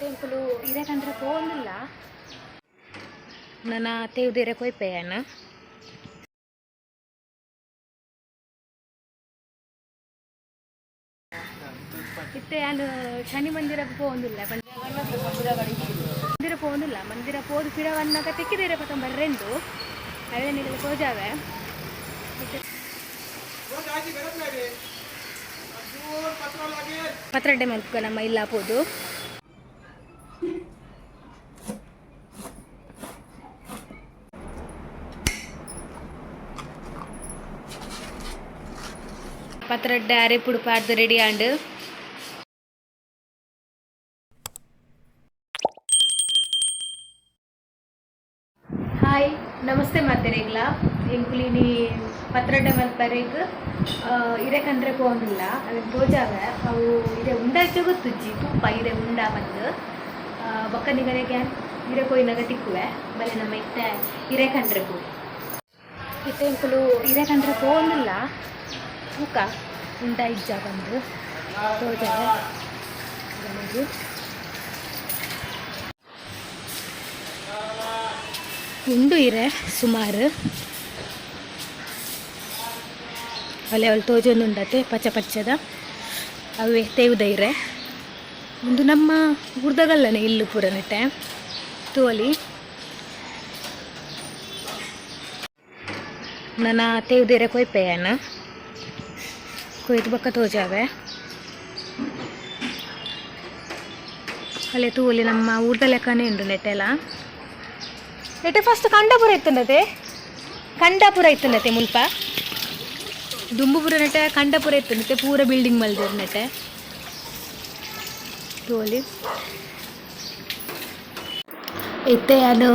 Temple ಇರಕಂದ್ರೆ ಪೋಂದಿಲ್ಲ ನನ್ನ ತೇವ್ದೇರೆ ಕೊಯ್ಪೆಯಣ್ಣ ಇತ್ತೆ ನಾನು ಶನಿ ಮಂದಿರಕ್ಕೆ ಪೋಂದಿಲ್ಲ ಮಂದಿರ ಪೋಂದಿಲ್ಲ ಮಂದಿರ ಪೋದು ಪಿಡವನ್ನಾಗ ತೆಕ್ಕಿದೇರೆ ಪಕ್ಕ ಬರ್ರೆಂದು ಅದೇ ನೀರಲ್ಲಿ ಪೋಜಾವೆ ಪತ್ರಡ್ಡೆ ಮಲ್ಕ ನಮ್ಮ ಇಲ್ಲ ಪೋದು ಅರೆಪುಡು ಪಾಡ್ದು ರೆಡಿ ಆಂಡ್ ಹಾಯ್ ನಮಸ್ತೆ ಮಾತೆರೆಗ್ಲ ಎಂಕುಲಿನಿ ಪತ್ರಡ್ಡೆ ಮಲ್ಪರೆಗ್ ಇರೆಕಂದ್ರೆ ಹೋಗಿಲ್ಲ ಅದಕ್ಕೆ ತೋಜಾವ ಅವು ಇರೆ ಉಂಡಾಚೆ ಗೊತ್ತುಜ್ಜಿ ತುಪ್ಪ ಇದೆ ಉಂಡ ಬಂದು ಬೊಕ್ಕ ನಿಗರೆಗೆ ಇರೆ ಕೊಯ್ನಾಗ ತಿಕ್ಕುವೆ ಬಲೆ ನಮ್ಮ ಇತ್ತೆ ಇರೆಕಂಡ್ರೆ ಪೋ ಇತ್ತೆ ಎಂಕುಲು ಇರೆಕಂಡ್ರೆ ಹೋಗಿಲ್ಲ ತೂಕ? ಉಂಡ ಬಂದು ತೋಜಾವ ಗಮನಿಸು. ಉಂಡು ಇರೆ ಸುಮಾರು. ಒಲೆ ತೋಜೊಂದು ಉಂಡತ್ತೆ ಪಚ್ಚ ಪಚ್ಚದ. ಅವೇ ತೇವುದ ಇರೆ. ಒಂದು ನಮ್ಮ ಹುರ್ದಗಲ್ಲನೆ ಇಲ್ಲು ಪೂರ ನೆಟ್ಟೆ. ತೋಲಿ. ನನ್ನ ತೇವ್ದಿರೆ ಕೊಯ್ಪೆಯನ್ನ ಕೊಯ್ದು ಬಕ್ಕ ತೋಜಾವೆ ಅಲ್ಲೇ ತೂಲಿ ನಮ್ಮ ಊರ್ದ ಲೆಕ್ಕನೇ ಉಂಡು ನೆಟ್ಟೆಲ್ಲ. ನೆಟ್ಟೆ ಫಸ್ಟ್ ಕಂಡಪುರ ಇತ್ತಂದತೆ ಕಂಡಪುರ ಇತ್ತುನತೆ ಮುಲ್ಪ? ದುಂಬುಪುರ ನೆಟ್ಟೆ, ಕಂಡಪುರ ಇತ್ತಂದತೆ ಪೂರ ಬಿಲ್ಡಿಂಗ್ ಮಲ್ದಿರು ನೆಟ್ಟೆ. ತೋಲಿ ಇತ್ತೆ ಅದು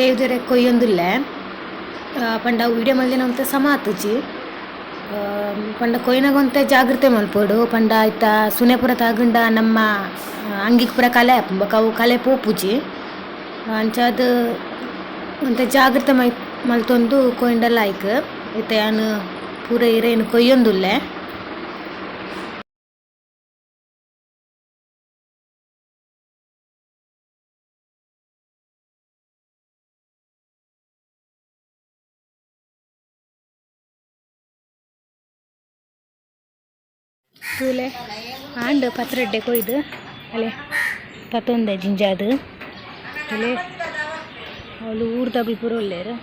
ದೇವ್ದರೆ ಕೊಯ್ಯೊಂದಿಲ್ಲ. ಪಂಡ ವಿಡಿಯೋ ಮಲ್ದಿನ ಅಂತ ಸಮ ಆತುಜಿ ಪಂಡ ಕೊಯ್ನಗೊಂತೆ ಜಾಗ್ರತೆ ಮಲ್ಪೋಡು ಪಂಡ ಆಯ್ತ ಸುನೇಪುರ ತಾಗಂಡ ನಮ್ಮ ಅಂಗಿಗೆ ಪುರ ಕಲೆ ಅವು ಕಲೆ ಪೋಪುಜಿ. ಅಂಚಾದ ಒಂತೆ ಜಾಗ್ರತೆ ಮೈ, ಮಲ್ತೊಂದು ಕೊಯ್ಂಡಲ್ಲ ಆಯ್ಕ ಐತೆ ಏನು ಪೂರ ಇರೇನು ಕೊಯ್ಯೊಂದುಲ್ಲೆ. ತೂಲೆ ಆಂಡ್ ಪತ್ರಡ್ಡೆ ಕೊಯ್ದು ಅಲೆ, ಪತ್ತೊಂದೆ ಜಿಂಜಾದು ಅಲೆ, ಅವಳು ಊರ್ದಾಗ್ಲು ಪೂರ ಒಳ್ಳೆಯರು.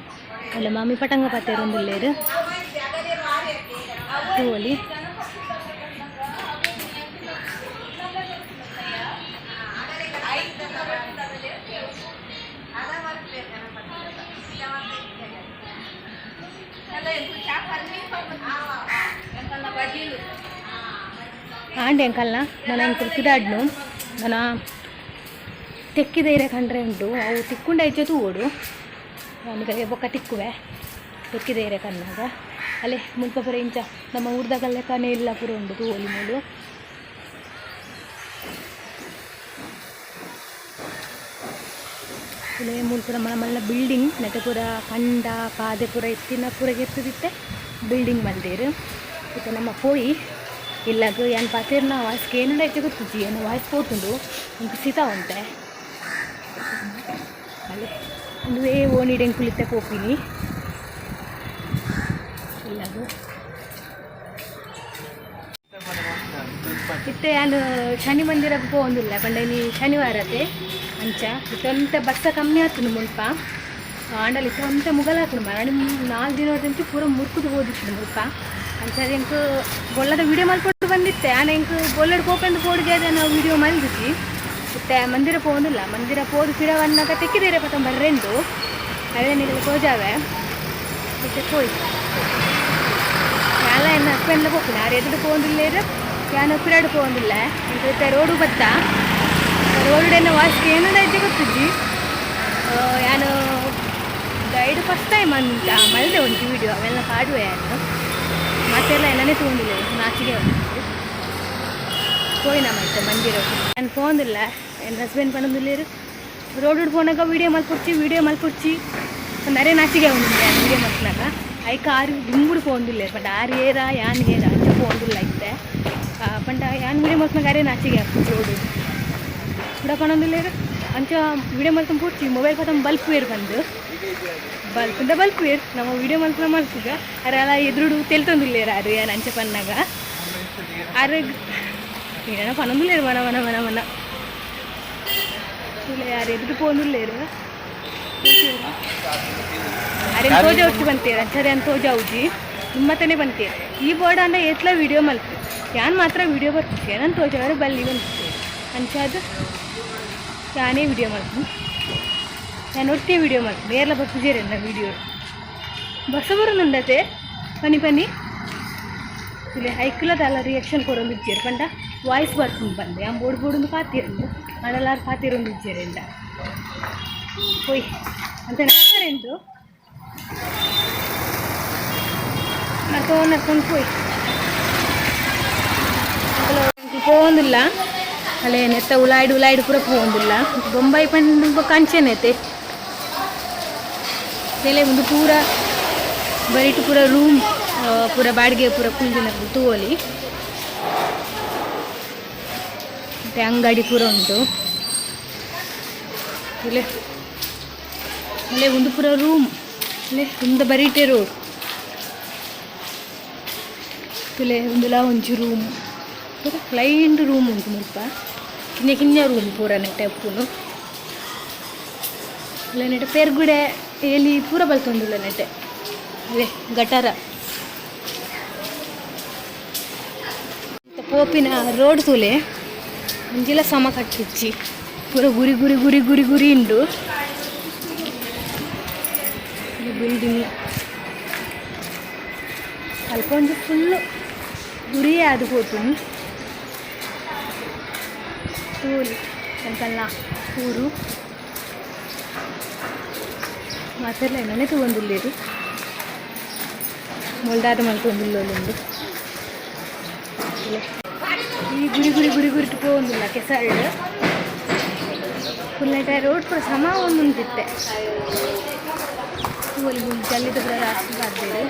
ಅಲ್ಲ ಮಾಮಿ ಪಟಂಗ ಪತ್ತೇರು ಒಂದು ಒಳ್ಳೆಯರು. ತೂವಲಿ ಆಂಡೆ ಅಂಕಲ್ನ ನಾನು ಅಂಕ ಕಿದಾಡ್ನು ನಾನು ತೆಕ್ಕಿದೈರೆ ಕಂಡ್ರೆ ಉಂಟು. ಅವು ತಿಕ್ಕೊಂಡು ಐಚೋದು ಓಡು ನನಗೆ ಬೊಕ್ಕ ತಿಕ್ಕುವೆ. ತೆಕ್ಕಿದ ಇರೆ ಕಣ್ಣಾಗ. ಅಲ್ಲೇ ಮುಲ್ಪ ಇಂಚ, ನಮ್ಮ ಊರ್ದಾಗಲ್ಲೇ ಕನೆ ಇಲ್ಲ ಪುರ ಉಂಡು ಓಲಿ ಮೂಲು ಇಲ್ಲೇ ನಮ್ಮ ಮಲ್ಲ ಬಿಲ್ಡಿಂಗ್ ನೆತೆ ಪುರ ಕಂಡ ಪಾದೆ ಪುರ ಎತ್ತಿನ ಪುರ ಎತ್ತದಿತ್ತೆ. ಬಿಲ್ಡಿಂಗ್ ಬಂದೇರು ಮತ್ತು ನಮ್ಮ ಪೋಯಿ ಇಲ್ಲಾಗ ಏನು ಪಾತಿರ್ನ ವಾಯ್ಸ್ಗೆ ಏನಾರ ಐತೆ ಗೊತ್ತಿಜ್ಜಿ ಏನು ವಾಯ್ಸ್ ಪೋತುಂಡು ಇಂಕ ಸೀತಾ ಉಂಟೆ. ಅಲ್ಲೇ ಒಂದುವೇ ಓಣಿಡೆಂಗ್ ಕುಳಿತೆ ಪೋಪಿನಿ ಇಲ್ಲಾಗ ಇತ್ತೆ ನಾನು ಶನಿ ಮಂದಿರಕ್ಕೆ ಪೋಂದಿಲ್ಲ ಪಂಡ ನೀ ಶನಿವಾರತೆ ಅಂಚ. ಇತ್ತಂತ ಬಸ್ಸ ಕಮ್ಮಿ ಆತನು ಮುಲ್ಪ. ಆಂಡಲ್ ಇತ್ತೊಂತ ಮುಗಲಾತನು ಮರ ನಾಲ್ಕು ದಿನದಂತೂ ಪೂರ ಮುರ್ಕುದು ಹೋದಿತ್ತು ಮುಲ್ಪ. ಅಂಚದ ಎಂಕ್ ಬೊಲ್ಲದ ವಿಡಿಯೋ ಮಲ್ಪಟ್ಟು ಬಂದಿತ್ತೆ. ಆನೆ ಎಂಕ್ ಬೊಲ್ಲಡ್ ಪೋಪೆಂದು ಪೋಡಿಗೆ ನಾವು ವಿಡಿಯೋ ಮಲ್ದಿಸಿ ಮತ್ತೆ ಮಂದಿರ ಪೋಂದಿಲ್ಲ ಮಂದಿರ ಪೋದು ಪಿಡವನ್ನಾಗ ತೆಕ್ಕಿದೇರೆ ಪತ್ತ ಬರ್ರೆಂದು ಅದೇ ನಿಗಲು ಕೋಜಾವೆ ಮತ್ತೆ ಹೋಯ್. ಯಾಲ ಎನ್ನ ಹಸ್ಬೆಂಡ್ಲ ಹೋಗ್ತೀನಿ ಯಾರು ಎದ್ದು ಪೋಂದಿಲ್ಲ ಯಾನು ಪಿರಾಡು ಪೋಂದಿಲ್ಲ ಮತ್ತೆ ರೋಡು ಬತ್ತ. ರೋಡುಡೆನ್ನ ವಾಸ್ಗೆ ಏನು ಇದ್ದೆ ಗೊತ್ತಿಜ್ಜಿ? ಯಾನು ಗೈಡ್ ಫಸ್ಟ್ ಟೈಮ್ ಅಂತ ಮಲ್ದೆ ಒಂದು ವಿಡಿಯೋ ಅವೆಲ್ಲ ಪಾಡುವೆ ಯಾನು ಮತ್ತೆಲ್ಲ ಎಲ್ಲನೇ ತೊಗೊಂಡಿಲ್ಲ ನಾಚಿಗೆ ಹೋಗಿ ನಮ್ಮ ಮತ್ತೆ ಬಂದಿರೋ ನಾನು ಫೋನಿಲ್ಲ ನನ್ನ ಹಸ್ಬೆಂಡ್ ಬಂದಿಲ್ಲ ರೋಡ್ ಹಿಡ್ಕೊಂಡಾಗ ವೀಡಿಯೋ ಮಲ್ಕೊಡ್ಚಿ ವೀಡಿಯೋ ಮಲ್ಕೊಡ್ಚಿ ನರೇ ನಾಚಿಗೆ ಅವನಿಲ್ಲ ವೀಡಿಯೋ ಮಲ್ಕೊಂಡಾಗ ಐಕ ಆರು ದಿಂಬುಡು ಫೋನ್ದಿಲ್ಲ ಬಟ್ ಆರು ಏರ ಯಾನ್ ಏರ ಅಚ್ಚು ಫೋನ್ದಿಲ್ಲ ಐತೆ. ಪಂಡ ಯಾನ್ ವೀಡಿಯೋ ಮಲ್ಕೊಂಡಾಗ ಅರೇ ನಾಚಿಗೆ ರೋಡು ಹುಡಕೊಂಡೊಂದಿಲ್ಲ ಅಂಚ ವೀಡಿಯೋ ಮಲ್ಕೊಂಡು ಕೂಡ್ಚಿ ಮೊಬೈಲ್ ಕೊಟ್ಟು ಬಲ್ಪ್ ಏರ್ ಬಂದು. ಬಲ್ಪುಂಡ ಬಲ್ಪುವೇರ್ ನಮ್ಮ ವಿಡಿಯೋ ಮಂತ್ರ ಮಲ್ಸುಗ ಅರೆಲ್ಲ ಎದುರುಡು ತೆಲ್ತೊಂದುಲ್ಲೇರ ಅದು ಯಾ ನಂಚ ಪನ್ನಾಗ ಅರೆ ಏನ ಪನ್ನೊಂದುಲ್ಲೇರು ಮನ ಮನ ಮನ ಮನ. ಇಲ್ಲ ಯಾರು ಎದುರು ಪೋಂದುಲ್ಲೇರು ಅರೆ ತೋಜ ಉಚ್ಚಿ ಬಂತೇರ ಸರಿ ಅಂತ ತೋಜ ಉಜ್ಜಿ ಈ ಬೋರ್ಡ್ ಅಂದ ಎತ್ಲ ವಿಡಿಯೋ ಮಲ್ಪು ಯಾನ್ ಮಾತ್ರ ವಿಡಿಯೋ ಬರ್ತೀನಿ ನಾನು ತೋಜಾರೆ ಬಲ್ಲಿ ಬಂತು ಅಂಚಾದ ಯಾನೇ ವಿಡಿಯೋ ಮಾಡ್ತೀನಿ ನಾನು ಒಟ್ಟಿ ವೀಡಿಯೋ ಮಾಡಿ, ಬೇರೆಲ್ಲ ಬರ್ತಿದ್ದೀರಿ ಎಲ್ಲ ವೀಡಿಯೋ ಬಸವರು ನಂದತೆ. ಬನ್ನಿ ಬನ್ನಿ. ಇಲ್ಲಿ ಐಕ್ಲದಲ್ಲ ರಿಯಾಕ್ಷನ್ ಕೊಡೊಂದು ಇಜ್ಜೇರು ಪಂಡ ವಾಯ್ಸ್ ಬರ್ಕೊಂಡು ಬಂದೆ. ಆ ಬೋಡ್ ಬೋಡೊಂದು ಪಾತಿರಂದು ಮನೆಲ್ಲಾರು ಪಾತಿರೊಂದು ಇಜ್ಜೇರಿಂದ ಹೋಯ್. ಅಂತ ನಾರೆಂದು ನಡ್ಕೊಂಡು ನಡ್ಕೊಂಡು ಹೋಯ್. పోవందుల్లా అలా నెత్త ఉలాయిడు ఉలాయిడు కూడా పోవందుల్లా బొంబాయి పండు కంచెనైతే ಬೆಲೆ ಒಂದು ಪೂರ ಬರಿಟು ಪೂರ ರೂಮ್ ಪೂರ ಬಾಡಿಗೆ ಪೂರ ಕುಂದಿನ ತೂವಲಿ ಮತ್ತು ಅಂಗಡಿ ಪೂರ ಉಂಟು. ಇಲ್ಲೇ ಅಲ್ಲೇ ಒಂದು ಪೂರ ರೂಮ್ ಇಲ್ಲೇ ಒಂದು ಬರಿಟೆ ರೋಡ್ ಇಲ್ಲೇ ಒಂದುಲ ಒಂಜಿ ರೂಮ್ ಪೂರ ಕ್ಲೈಂಟ್ ರೂಮ್ ಉಂಟು ಮುಲ್ಪ. ಕಿನ್ನ ಕಿನ್ನ ರೂಮ್ ಪೂರ ನೆಟ್ಟೆ ಅಪ್ಪುನು ಇಲ್ಲ ನೆಟ್ಟ ಪೆರ್ಗುಡೆ. ಎಲ್ಲಿ ಪೂರ ಬಲ್ತೊಂದುಲ್ಲ ನೆಟ್ಟೆ. ಅದೇ ಗಟಾರ. ಪೋಪಿನ ರೋಡ್ ತೂಲೆ ಮುಂಜಿಲ ಸಮ ಕಟ್ಟಿಚ್ಚಿ. ಪೂರ ಗುರಿ ಗುರಿ ಗುರಿ ಗುರಿ ಗುರಿ ಉಂಡು ಬಿಲ್ಡಿಂಗ್ ಅಲ್ಪ ಫುಲ್ಲು ಗುರಿಯೇ ಅದು ಹೋಗ್ತೀನಿ ತೂಲಿ ಎಂಕಲ್ನ ಊರು. ಮಾತೆಲ್ಲ ಏನನೇ ತಗೊಂಡಿಲ್ಲೇರು ಮೊಲ್ದಾದ ಮಲ್ತೊಂದಿಲ್ಲೊಂದು ಈ ಗುಡಿ ಗುಡಿ ಗುರಿ ಗುರಿ ತಗೊಂಡಿಲ್ಲ ಫುಲ್ ಐಟ ರೋಡ್ ಕೂಡ ಸಮ ಒಂದು ಉಂಟಿತ್ತೆ ಅಲ್ಲಿ ಜಲ್ಲಿದ ಪೂರ ರಾತ್ರಿ ಬಾರ್ದೇರು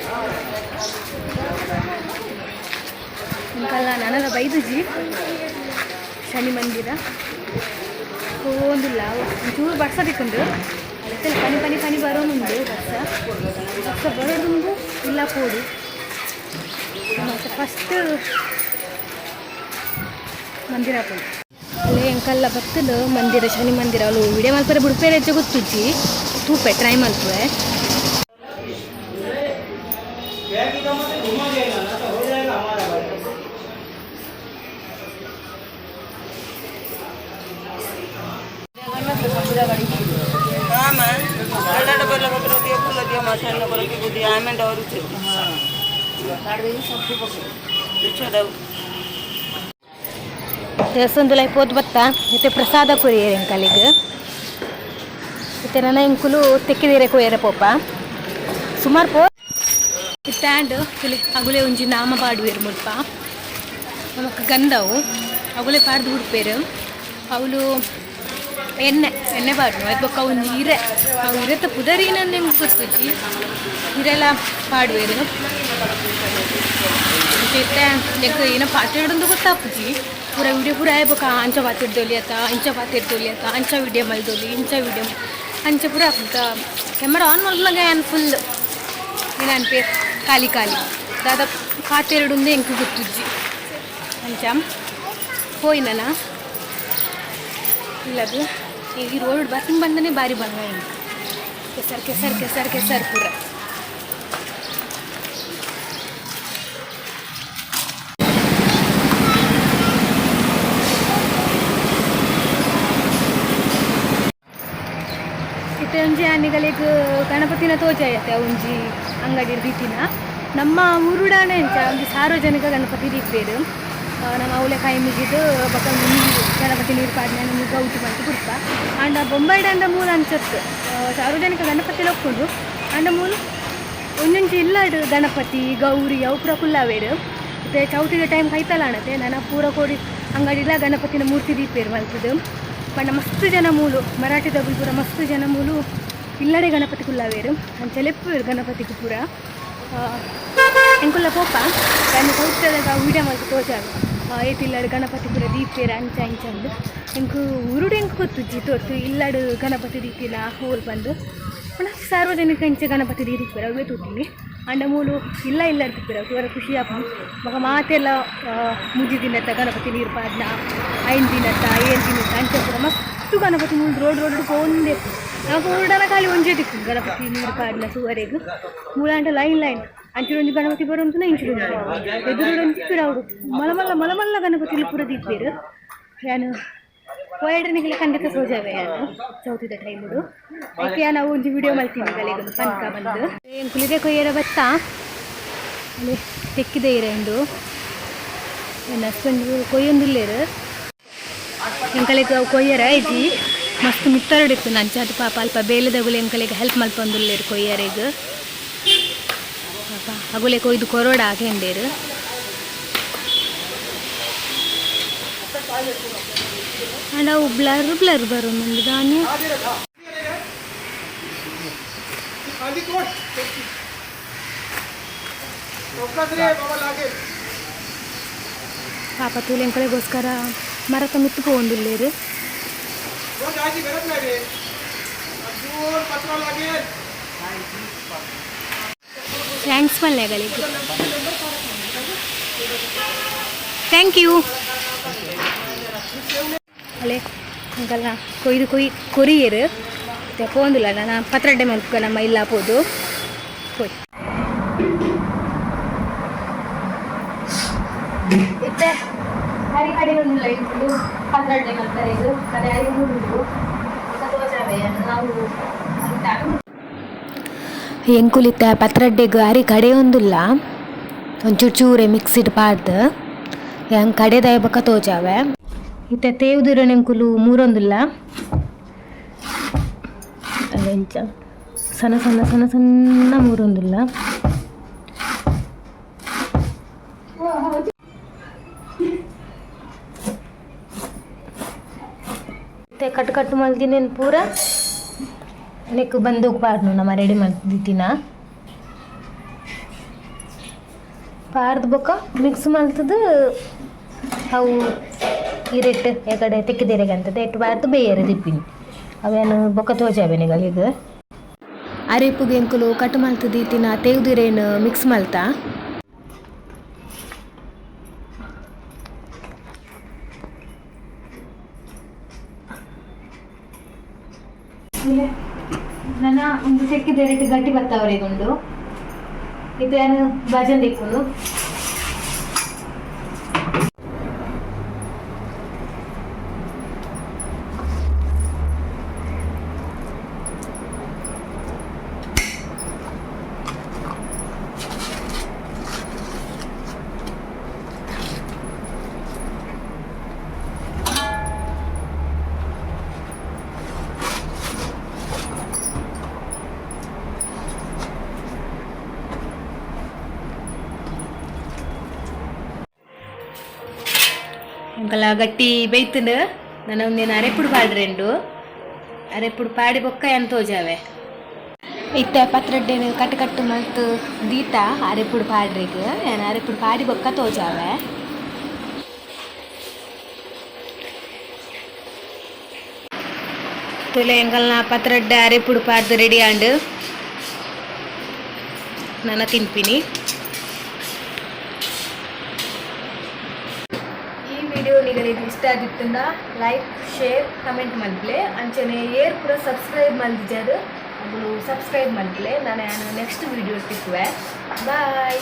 ಇಂಕಲ್ಲ ನನಗ ಬೈದುಜಿ. ಶನಿ ಮಂದಿರ. ಹೋಗಿಲ್ಲ ಒಂಚೂರು ಬರ್ಸ ತಿಕ್ಕೊಂಡು ಅದಕ್ಕೆ ಪನಿ ಪನಿ ಪನಿ ಬರೋನುಂಡು ಬರ್ಸ ಬರ್ಸ ಬರೋದುಂಡು ಇಲ್ಲ ಪೋಡು ಮತ್ತು ಫಸ್ಟ್ ಮಂದಿರ ಪೋಡು ಅಲ್ಲೇ ಎಂಕಲ್ಲ ಬತ್ತಲು ಮಂದಿರ ಶನಿ ಮಂದಿರ ಅಲ್ಲೂ ವಿಡಿಯೋ ಮಲ್ಪರೆ ಬಿಡ್ಪೇರೆ ಹೆಚ್ಚು ಗೊತ್ತುಜ್ಜಿ ತೂಪೆ ಟ್ರೈ ಮಲ್ಪೆ ಬರೋಕೆ ಬುದ್ಧಿ ಆಮೇಲೆ ಅವರು ರಿಕ್ಷಾದವು ದೇವಸ್ಥಾನದಲ್ಲಿ ಹೋದ್ ಬತ್ತ. ಮತ್ತೆ ಪ್ರಸಾದ ಕೊರಿಯರ್ ಎಂಕಲಿಗೆ ಮತ್ತೆ ನನ್ನ ಇಂಕುಲು ತೆಕ್ಕಿದೀರ ಕೊಯ್ಯರೆ ಪೋಪ. ಸುಮಾರು ಪೋ ಸ್ಟ್ಯಾಂಡ್ ಅಗುಲೆ ಒಂಜಿ ನಾಮ ಪಾಡುವೇರು ಮುಲ್ಪ. ನಮಕ್ ಗಂಧವು ಅಗುಲೆ ಪಾಡ್ದು ಹುಡುಪೇರು. ಅವಳು ಎಣ್ಣೆ ಎಣ್ಣೆ ಪಾಡು ಅದು ಬೊಕ್ಕ ಒಂದು ಹಿರೆ ಅವು ಹಿರೆತ ಪುದರಿನ ನಿಮ್ಗೆ ಗೊತ್ತುಜಿ ಹಿರೆಲ್ಲ ಪಾಡುವೇರು ಮತ್ತೆ ನೆಕ್ ಏನೋ ಪಾತ್ರೆಡೊಂದು ಗೊತ್ತಾಪುಜಿ ಪೂರ ವಿಡಿಯೋ ಪೂರ ಆಯ್ಬೇಕ ಅಂಚ ಅಂತ ಆತ ಇಂಚ ಪಾತಿರ್ದೊಲಿ ಆತ ಅಂಚ ವಿಡಿಯೋ ಮಲ್ದೋಲಿ ಇಂಚ ವಿಡಿಯೋ ಅಂಚ ಪೂರ ಕ್ಯಾಮರಾ ಆನ್ ಮಲ್ಲಾಗ ಏನು ಫುಲ್ ಏನು ಅನ್ಪೇ ಖಾಲಿ. ಖಾಲಿ ದಾದ ಪಾತೆರಡುಂದೇ ಹೆಂಗೆ ಗೊತ್ತಿಜ್ಜಿ. ಅಂಚ. ಹೋಯ್ನನ ಇಲ್ಲದು ಈ ರೋಡ್ ಬಸ್ಸಿಂಗ್ ಬಂದನೆ ಬಾರಿ ಬಂಗ ಹಿಂಗೆ ಕೆಸರ್ ಕೆಸರ್ ಕೆಸರ್ ಕೆಸರ್ ಪೂರ. ಇತ್ತೆ ಒಂಜಿ ಆನೆಗಳಿಗೆ ಗಣಪತಿನ ತೋಜಾಯತೆ ಉಂಜಿ ಅಂಗಡಿ ರೀತಿನ ನಮ್ಮ ಊರುಡಾನೆ ಅಂತ ಒಂಜಿ ಸಾರ್ವಜನಿಕ ಗಣಪತಿ ದೀಪೇರು ನಮ್ಮ ಅವಲೆಕಾಯಿ ಮುಗಿದು ಬಕ್ಕ ಕೆಳಗಟ್ಟಿ ನೀರು ಕಾಡಿನ ನಮಗೆ ಗೌಟಿ ಬಂತು ಕುಡ್ತ ಅಂಡ ಬೊಂಬೈ ಅಂದ ಮೂಲ ಅನ್ಸತ್ತು ಸಾರ್ವಜನಿಕ ಗಣಪತಿ ಲೊಕ್ಕೊಂಡು ಅಂಡ ಮೂಲ ಒಂದೊಂದು ಇಲ್ಲಾಡು ಗಣಪತಿ, ಗೌರಿ, ಅವು ಪೂರ ಕುಲ್ಲಾವೇಡು ಮತ್ತು ಚೌತಿದ ಟೈಮ್ ಕೈತಲ್ಲ ಅಣತೆ ಪೂರ ಕೋಡಿ ಅಂಗಡಿಲ ಗಣಪತಿನ ಮೂರ್ತಿ ದೀಪೇರು ಬಲ್ತದು ಪಂಡ ಮಸ್ತ್ ಜನ ಮೂಲು ಮರಾಠಿ ದಬ್ಬಿ ಪೂರ ಮಸ್ತ್ ಜನ ಮೂಲು ಇಲ್ಲಡೆ ಗಣಪತಿ ಕುಲ್ಲಾವೇರು ಅಂಚಲೆಪ್ಪು ಗಣಪತಿಗೆ ಪೂರ. ಎಂಕುಲ್ಲ ಪೋಪ, ನಾನು ಸೌತ್ಯದಾಗ ವೀಡಿಯೋ ಮಾಡಿ ತೋಚಾಗ ಏತಿಲ್ಲಾಡು ಗಣಪತಿ ಪೂರ ದೀಪೇರ ಅಂಚ ಅಂಚಂದು ಎಂಕ್ ಉರುಡು ಎಂಕ್ ತೋರ್ತು ಇಲ್ಲಾಡು ಗಣಪತಿ ದೀಪಿಲ ಹೋಲ್ ಬಂದು. ಪುನಃ ಸಾರ್ವಜನಿಕ ಇಂಚೆ ಗಣಪತಿ ದೀಪಿರ ಅವೇ ತೂತೀನಿ. ಅಂಡ ಮೂಲು ಇಲ್ಲ ಇಲ್ಲ ಇರ್ತಿರ ಇವರ ಖುಷಿ ಆಪ ಮಗ ಮಾತೆಲ್ಲ ಮುಜಿ ದಿನತ್ತ ಗಣಪತಿ ನೀರು ಪಾದ್ನ, ಐದು ದಿನತ್ತ ಏಳು ದಿನತ್ತ ಅಂಚ ಪೂರ ಮಸ್ತು ಗಣಪತಿ ಮುಂದೆ ರೋಡ್ ರೋಡ್ ಒಂದೇ ನಾವು ಓಡಾಡ ಖಾಲಿ ಒಂಜೇ ದಿಕ್ಕು ಗಣಪತಿ ನೀರು ಪಾಡ್ನ ಸುವರೆಗೂ. ಮೂಲಾಂಡ ಲೈನ್ ಲೈನ್. ಅಂಚಿರೊಂಜಿ ಗಣಪತಿ ಬರೋಂತನ ಇಂಚಿರೊಂಜಿ ಎದುರೊಂಜಿ ಪಿರ ಅವರು ಮಲಮಲ್ಲ ಮಲ ಮಲ್ಲ ಗಣಪತಿ ಪುರ ದಿಪ್ಪೇರು ಯಾನು ವೈಡ್ರನಿಗೆಲ್ಲ ಖಂಡಿತ ಸೋಜಾವೆ ಯಾನು ಚೌತಿದ ಟೈಮುಡು ಅದಕ್ಕೆ ನಾವು ಒಂದು ವಿಡಿಯೋ ಮಾಡ್ತೀನಿ ಗಲೆಗೊಂದು ಪನ್ಕ ಬಂದು. ಏನು ಕುಲಿದೆ ಕೊಯ್ಯರ ಬತ್ತ? ಅಲ್ಲಿ ತೆಕ್ಕಿದೆ ಇರೆಂಡು ನನ್ನ ಹಸ್ಬೆಂಡ್ ಕೊಯ್ಯೊಂದಿಲ್ಲೇರು ಎಂಕಲಿಗೆ ಅವು ಕೊಯ್ಯರ? ಐಜಿ ಮಸ್ತ್ ಮಿತ್ತರಡಿತ್ತು ನಂಚಾದ ಪಾಪ ಅಲ್ಪ ಬೇಲೆದಗುಲಿ ಎಂಕಲಿಗೆ ಹೆಲ್ಪ್ ಮಾಡ್ಕೊಂಡಿಲ್ಲೇರು ಕೊಯ್ಯರಿಗೆ ಅಗುಲೆ ಕೊಯ್ದು ಕೊರೋಡ ಹಾಕೊಂಡೇರು ಅಣ್ಣ ಬ್ಲರ್ ಬ್ಲರ್ ಬರೋ ಮುಂದೆ ಧಾನ್ಯ ಪಾಪ ತೂಲೆಂಕಳಿಗೋಸ್ಕರ ಮರತ ಮುತ್ತುಕೊಂಡಿಲ್ಲೇರು. ಗರತ್ ಥ್ಯಾಂಕ್ಸ್ ಮಲ್ಲೆಗಳಿಗೆ ಥ್ಯಾಂಕ್ ಯು ಅಲ್ಲೇ ಹಂಗಲ್ಲ ಕೊಯ್ದು ಕೊಯ್ ಕೊರಿಯರ್. ಮತ್ತೆ ಪೋಂದಿಲ್ಲ ನಾನು ಪತ್ರಡ್ಡೆ ಮಲ್ಕ ನಮ್ಮ ಇಲ್ಲ ಪೋದು ಕೊಯ್. ಹರಿ ಹಡಿ ಒಂದಿಲ್ಲ ಇದು ಪತ್ರಡ್ಡೆ ಮಲ್ತಾರೆ ಇದು. ಅದೇ ಹರಿ ಹುಡುಗರು ನಾವು ಎಂಕುಲಿತ್ತ ಪತ್ರಡ್ಡೆಗ್ ಅರಿ ಕಡೆ ಒಂದಿಲ್ಲ ಒಂಚೂರು ಚೂರೆ ಮಿಕ್ಸಿಡ್ ಪಾಡ್ದು. ಹೆಂಗೆ ಕಡೆದಾಯ ಬಕ್ಕ ತೋಜಾವೆ. ಇತ್ತ ತೇವ್ದಿರೋನೆಂಕುಲು ಮೂರೊಂದಿಲ್ಲ. ಎಂಚ. ಸಣ್ಣ ಸಣ್ಣ ಸಣ್ಣ ಸಣ್ಣ ಮೂರೊಂದಿಲ್ಲ. ಕಟ್ ಕಟ್ ಮಲ್ದಿನೇನು ಪೂರ ನೆಕ್ ಬಂದು ಪಾರ್ದು ನಮ್ಮ ರೆಡಿ ಮಾಡ್ತಿದ್ದೀನ ಪಾರ್ದ ಬೊಕ್ಕ ಮಿಕ್ಸ್ ಮಾಡ್ತದ, ಅವು ಇರೆಟ್ ಯಾಕಡೆ ತೆಕ್ಕಿದೆರೆಗೆ ಅಂತ ಎಟ್ಟು ಬಾರ್ದು ಬೇಯರೆ ದಿಪ್ಪಿನಿ ಅವೇನು ಬೊಕ್ಕ ತೋಜಾವೆನಿಗಳಿಗೆ ಅರೆಪುಗೆ ಎಂಕುಲು ಕಟ್ ಮಲ್ತದೀತಿನ ತೇವ್ದಿರೇನು ಮಿಕ್ಸ್ ಮಲ್ತಾ ನನ್ನ ಒಂದು ರೀತಿ ಗಟ್ಟಿ ಗಟ್ಟಿ ಬರ್ತಾವರೆಗೊಂಡು ಇದನ್ನು ಭಜನ್ ದಿಕ್ಕುನು అంకల ಗಟ್ಟಿ ಬೈತುಂಡು. నన్ను నేను అరెప్పుడు పాడు ಅರೆಪುಡು ಪಾಡಿ ಬೊಕ್ಕ బొక్క ఎంత ಇತ್ತ ಇತ್ತೆ ಪತ್ರಡ್ಡೇನು ಕಟ್ಟು ಕಟ್ಟು ಮತ್ತು ದೀತ ಅರೆಪುಡು ಪಾಡ್ರಿಗ. ನಾನು ಅರೆಪುಡು ಪಾಡಿ ಬೊಕ್ಕ ತೋಜಾವೆ. ತುಲೆ ಎಂಗಲ್ನ ಪತ್ರಡ್ಡ ಅರೆಪುಡು ಪಾಡ್ದು ರೆಡಿ ಆಂಡು. ನನ್ನ ತಿನ್ಪಿನಿ. ಇಷ್ಟ ಆಗಿತ್ತಂದ ಲೈಕ್ ಶೇರ್ ಕಮೆಂಟ್ ಮಾಡ್ಲೆ ಅಂಚನೆ ಏರ್ ಕೂಡ ಸಬ್ಸ್ಕ್ರೈಬ್ ಮಲ್ದಿಜಾರು ಅದು. ಸಬ್ಸ್ಕ್ರೈಬ್ ಮಾಡ್ಲೆ ನಾನು ನೆಕ್ಸ್ಟ್ ವೀಡಿಯೋ ಸಿಕ್ಕುವೆ ಬಾಯ್